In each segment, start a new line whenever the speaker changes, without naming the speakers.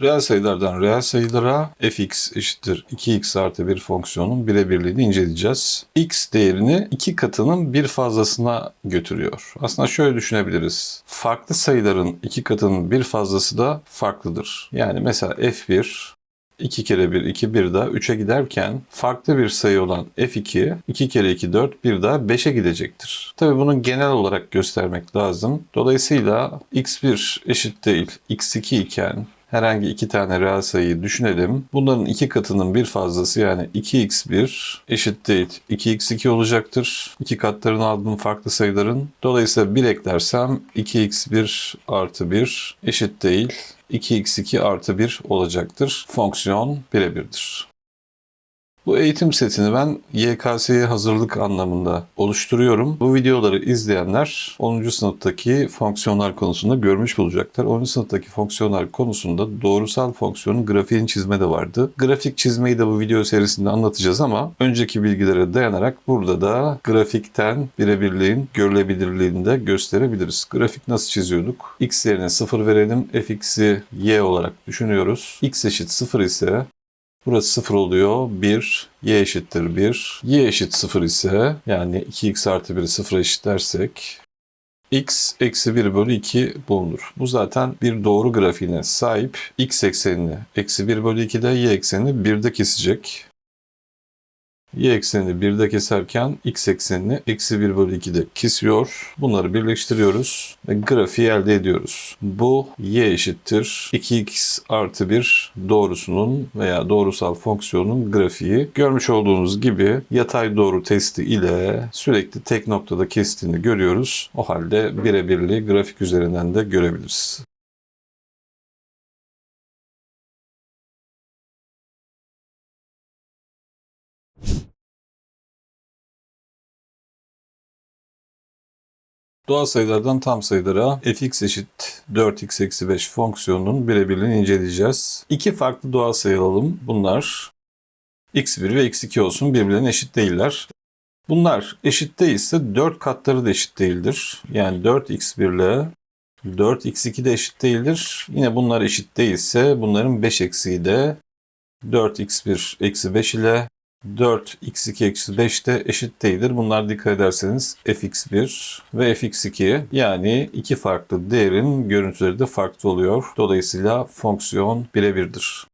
Reel sayılardan reel sayılara fx eşittir 2x artı 1 fonksiyonun birebirliğini inceleyeceğiz. x değerini iki katının bir fazlasına götürüyor. Aslında şöyle düşünebiliriz. Farklı sayıların iki katının bir fazlası da farklıdır. Yani mesela f1 2 kere 1, 2, 1 daha 3'e giderken farklı bir sayı olan f2, 2 kere 2, 4, 1 daha 5'e gidecektir. Tabi bunu genel olarak göstermek lazım. Dolayısıyla x1 eşit değil x2 iken herhangi iki tane reel sayıyı düşünelim. Bunların iki katının bir fazlası yani 2x1 eşit değil 2x2 olacaktır. İki katlarını aldığım farklı sayıların. Dolayısıyla 1 eklersem 2x1 artı 1 eşit değil 2x2 artı 1 olacaktır. Fonksiyon birebirdir. Bu eğitim setini ben YKS'ye hazırlık anlamında oluşturuyorum. Bu videoları izleyenler 10. sınıftaki fonksiyonlar konusunda görmüş bulacaklar. 10. sınıftaki fonksiyonlar konusunda doğrusal fonksiyonun grafiğini çizme de vardı. Grafik çizmeyi de bu video serisinde anlatacağız ama önceki bilgilere dayanarak burada da grafikten birebirliğin görülebilirliğini de gösterebiliriz. Grafik nasıl çiziyorduk? X yerine 0 verelim. fx'i y olarak düşünüyoruz. x eşit 0 ise Burası 0 oluyor. 1, y eşittir 1. y eşit 0 ise yani 2x artı 1'i 0'a eşitlersek x eksi 1 bölü 2 bulunur. Bu zaten bir doğru grafiğine sahip. x eksenini eksi 1 bölü 2'de y eksenini 1'de kesecek. Y eksenini 1'de keserken x eksenini eksi 1 bölü 2'de kesiyor. Bunları birleştiriyoruz ve grafiği elde ediyoruz. Bu y eşittir 2x artı 1 doğrusunun veya doğrusal fonksiyonun grafiği. Görmüş olduğunuz gibi yatay doğru testi ile sürekli tek noktada kestiğini görüyoruz. O halde birebirliği grafik üzerinden de görebiliriz. Doğal sayılardan tam sayılara fx eşit 4x eksi 5 fonksiyonunun birebirliğini inceleyeceğiz. İki farklı doğal sayı alalım. Bunlar x1 ve x2 olsun birbirlerine eşit değiller. Bunlar eşit değilse 4 katları da eşit değildir. Yani 4x1 ile 4x2 de eşit değildir. Yine bunlar eşit değilse bunların 5 eksiği de 4x1 eksi 5 ile 4 x2 eksi 5 de eşit değildir. Bunlar dikkat ederseniz fx1 ve fx2 yani iki farklı değerin görüntüleri de farklı oluyor. Dolayısıyla fonksiyon birebirdir.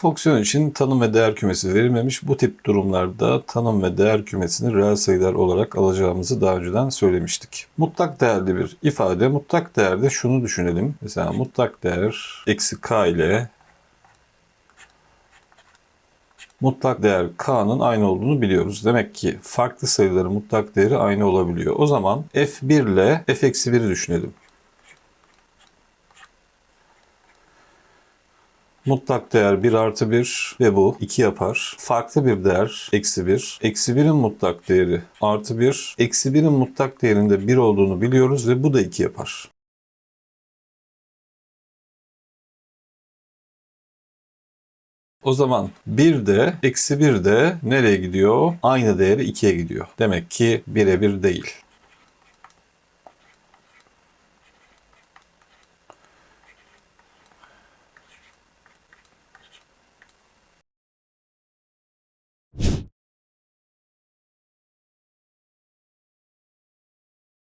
Fonksiyon için tanım ve değer kümesi verilmemiş. Bu tip durumlarda tanım ve değer kümesini reel sayılar olarak alacağımızı daha önceden söylemiştik. Mutlak değerli bir ifade. Mutlak değerde şunu düşünelim. Mesela mutlak değer eksi k ile mutlak değer k'nın aynı olduğunu biliyoruz. Demek ki farklı sayıların mutlak değeri aynı olabiliyor. O zaman f1 ile f-1'i düşünelim. Mutlak değer 1 artı 1 ve bu 2 yapar. Farklı bir değer eksi 1. Eksi 1'in mutlak değeri artı 1. Eksi 1'in mutlak değerinde 1 olduğunu biliyoruz ve bu da 2 yapar. O zaman 1 de eksi 1 de nereye gidiyor? Aynı değeri 2'ye gidiyor. Demek ki birebir değil.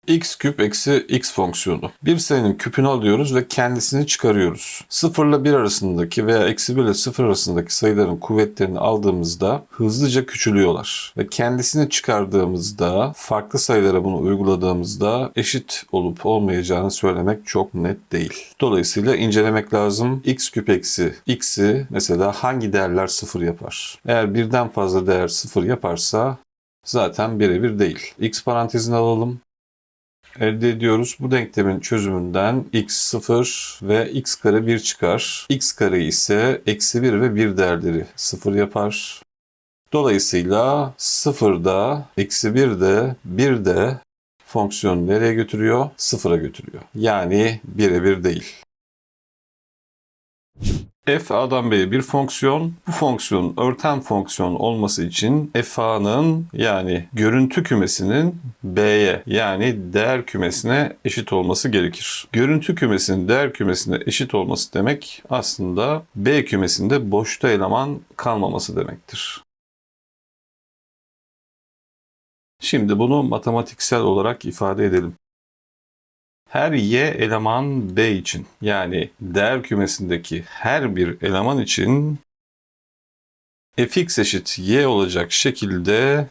X küp eksi x fonksiyonu. Bir sayının küpünü alıyoruz ve kendisini çıkarıyoruz. 0 ile 1 arasındaki veya eksi 1 ile 0 arasındaki sayıların kuvvetlerini aldığımızda hızlıca küçülüyorlar. Ve kendisini çıkardığımızda farklı sayılara bunu uyguladığımızda eşit olup olmayacağını söylemek çok net değil. Dolayısıyla incelemek lazım. x küp eksi x'i mesela hangi değerler 0 yapar? Eğer birden fazla değer 0 yaparsa zaten birebir değil. x parantezini alalım elde ediyoruz. Bu denklemin çözümünden x 0 ve x kare 1 çıkar. x kare ise eksi 1 ve 1 değerleri 0 yapar. Dolayısıyla 0'da, eksi 1'de, 1'de fonksiyon nereye götürüyor? 0'a götürüyor. Yani birebir değil. F a'dan b'ye bir fonksiyon. Bu fonksiyonun örten fonksiyon olması için f a'nın yani görüntü kümesinin b'ye yani değer kümesine eşit olması gerekir. Görüntü kümesinin değer kümesine eşit olması demek aslında b kümesinde boşta eleman kalmaması demektir. Şimdi bunu matematiksel olarak ifade edelim. Her y eleman b için yani değer kümesindeki her bir eleman için fx eşit y olacak şekilde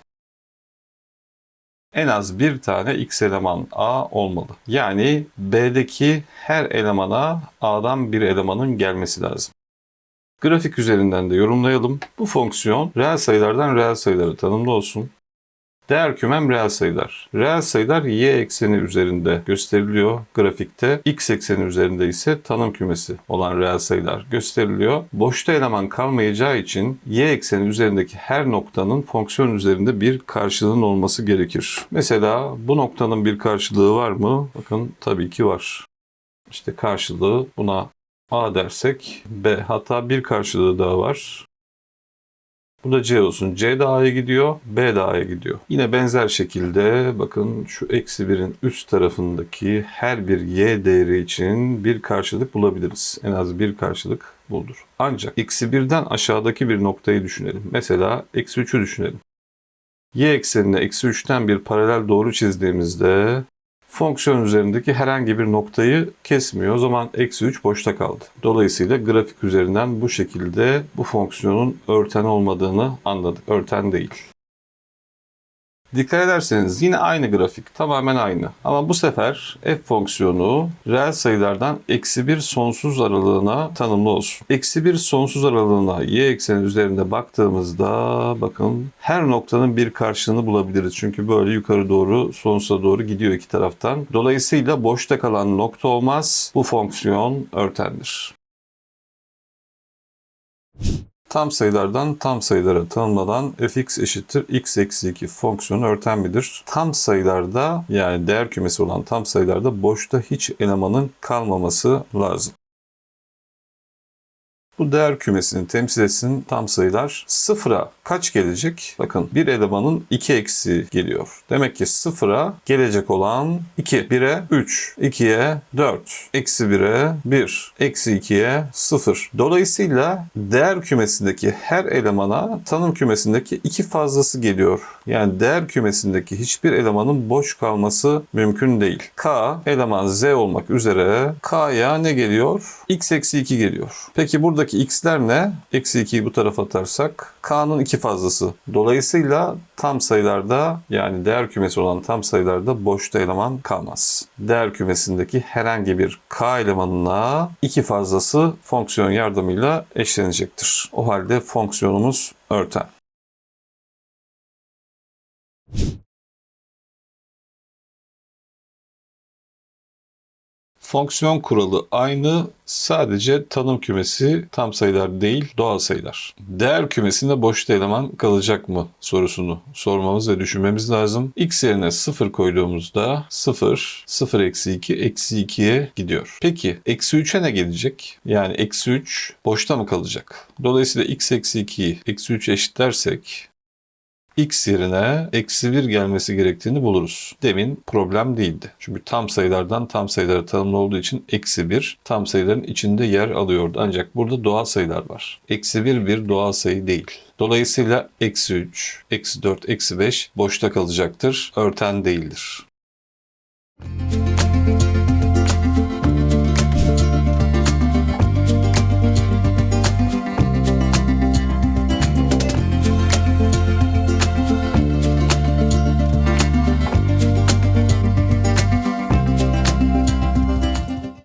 en az bir tane x eleman a olmalı. Yani b'deki her elemana a'dan bir elemanın gelmesi lazım. Grafik üzerinden de yorumlayalım. Bu fonksiyon reel sayılardan reel sayıları tanımlı olsun. Değer kümem reel sayılar. Reel sayılar y ekseni üzerinde gösteriliyor grafikte. X ekseni üzerinde ise tanım kümesi olan reel sayılar gösteriliyor. Boşta eleman kalmayacağı için y ekseni üzerindeki her noktanın fonksiyon üzerinde bir karşılığının olması gerekir. Mesela bu noktanın bir karşılığı var mı? Bakın tabii ki var. İşte karşılığı buna A dersek B hatta bir karşılığı daha var. Bu da C olsun. C de gidiyor, B de gidiyor. Yine benzer şekilde bakın şu eksi birin üst tarafındaki her bir Y değeri için bir karşılık bulabiliriz. En az bir karşılık buldur. Ancak eksi birden aşağıdaki bir noktayı düşünelim. Mesela eksi 3'ü düşünelim. Y eksenine eksi 3'ten bir paralel doğru çizdiğimizde fonksiyon üzerindeki herhangi bir noktayı kesmiyor. O zaman eksi 3 boşta kaldı. Dolayısıyla grafik üzerinden bu şekilde bu fonksiyonun örten olmadığını anladık. Örten değil. Dikkat ederseniz yine aynı grafik, tamamen aynı. Ama bu sefer f fonksiyonu reel sayılardan eksi 1 sonsuz aralığına tanımlı olsun. Eksi 1 sonsuz aralığına y ekseni üzerinde baktığımızda bakın her noktanın bir karşılığını bulabiliriz. Çünkü böyle yukarı doğru sonsuza doğru gidiyor iki taraftan. Dolayısıyla boşta kalan nokta olmaz. Bu fonksiyon örtendir. Tam sayılardan tam sayılara tanımlanan fx eşittir x eksi 2 fonksiyonu örtenmidir. Tam sayılarda yani değer kümesi olan tam sayılarda boşta hiç elemanın kalmaması lazım. Bu değer kümesini temsil etsin tam sayılar sıfıra kaç gelecek? Bakın bir elemanın 2 eksi geliyor. Demek ki sıfıra gelecek olan 2. 1'e 3, 2'ye 4, eksi 1'e 1, eksi 2'ye 0. Dolayısıyla değer kümesindeki her elemana tanım kümesindeki iki fazlası geliyor. Yani değer kümesindeki hiçbir elemanın boş kalması mümkün değil. K eleman Z olmak üzere K'ya ne geliyor? X eksi 2 geliyor. Peki buradaki x'ler ne? Eksi 2'yi bu tarafa atarsak K'nın iki fazlası. Dolayısıyla tam sayılarda yani değer kümesi olan tam sayılarda boşta eleman kalmaz. Değer kümesindeki herhangi bir K elemanına iki fazlası fonksiyon yardımıyla eşlenecektir. O halde fonksiyonumuz örten. Fonksiyon kuralı aynı, sadece tanım kümesi tam sayılar değil, doğal sayılar. Değer kümesinde boşta eleman kalacak mı sorusunu sormamız ve düşünmemiz lazım. x yerine 0 koyduğumuzda 0, 0 eksi 2, eksi 2'ye gidiyor. Peki eksi 3'e ne gelecek? Yani eksi 3 boşta mı kalacak? Dolayısıyla x eksi 2'yi eksi 3 eşitlersek x yerine eksi 1 gelmesi gerektiğini buluruz. Demin problem değildi. Çünkü tam sayılardan tam sayılara tanımlı olduğu için eksi 1 tam sayıların içinde yer alıyordu. Ancak burada doğal sayılar var. Eksi 1 bir doğal sayı değil. Dolayısıyla eksi 3, eksi 4, eksi 5 boşta kalacaktır. Örten değildir.